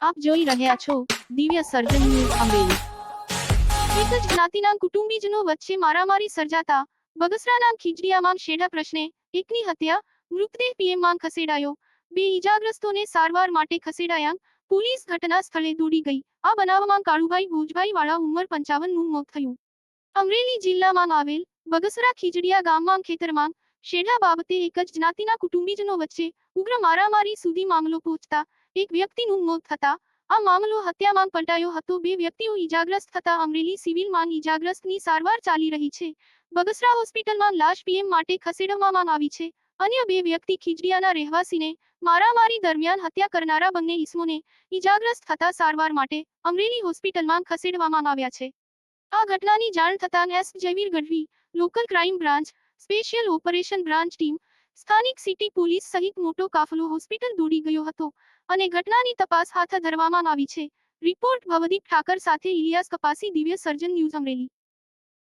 આપ જોઈ રહ્યા છો દિવ્ય સર્જન ન્યૂઝ અમરેલી એક જ જ્ઞાતિના કુટુંબીજનો વચ્ચે મારામારી સર્જાતા બગસરાના ખીજડીયામાં શેઢા પ્રશ્ને, એકની હત્યા, મૃતદેહ પીએમમાં ખસેડાયો, બે ઈજાગ્રસ્તોને સારવાર માટે ખસેડાયા, પોલીસ ઘટના સ્થળે દોડી ગઈ. આ બનાવમાં કાળુભાઈ ભોજભાઈ વાળા ઉંમર પંચાવનનું મોત થયું. અમરેલી જિલ્લામાં આવેલ બગસરા ખીજડીયા ગામમાં ખેતરમાં શેઢા બાબતે એક જ જ્ઞાતિના કુટુંબીજનો વચ્ચે ઉગ્ર મારામારી સુધી મામલો પહોંચતા એક વ્યક્તિનું મોત થતા આ મામલો હત્યામાં પલટાયો હતો. બે વ્યક્તિઓ ઈજાગ્રસ્ત થતા અમરેલી સિવિલમાં ઈજાગ્રસ્તની સારવાર ચાલી રહી છે. બગસરા હોસ્પિટલમાં લાશ પીએમ માટે ખસેડવામાં આવી છે. અન્ય બે વ્યક્તિ ખીજડીયાના રહેવાસીને મારામારી દરમિયાન હત્યા કરનારા બંને ઈસમોને ઈજાગ્રસ્ત થતા સારવાર માટે અમરેલી હોસ્પિટલમાં ખસેડવામાં આવ્યા છે. આ ઘટનાની જાણ થતાં S. Jayveer Gadhvi, local crime branch, special operation branch team સ્થાનિક સિટી પોલીસ સહિત મોટો કાફલો હોસ્પિટલ દોડી ગયો હતો અને ઘટનાની તપાસ હાથ ધરવામાં આવી છે. રિપોર્ટ ભવદીપ ઠાકર સાથે ઇલિયાસ કપાસી દિવ્ય સર્જન ન્યૂઝ અમરેલી.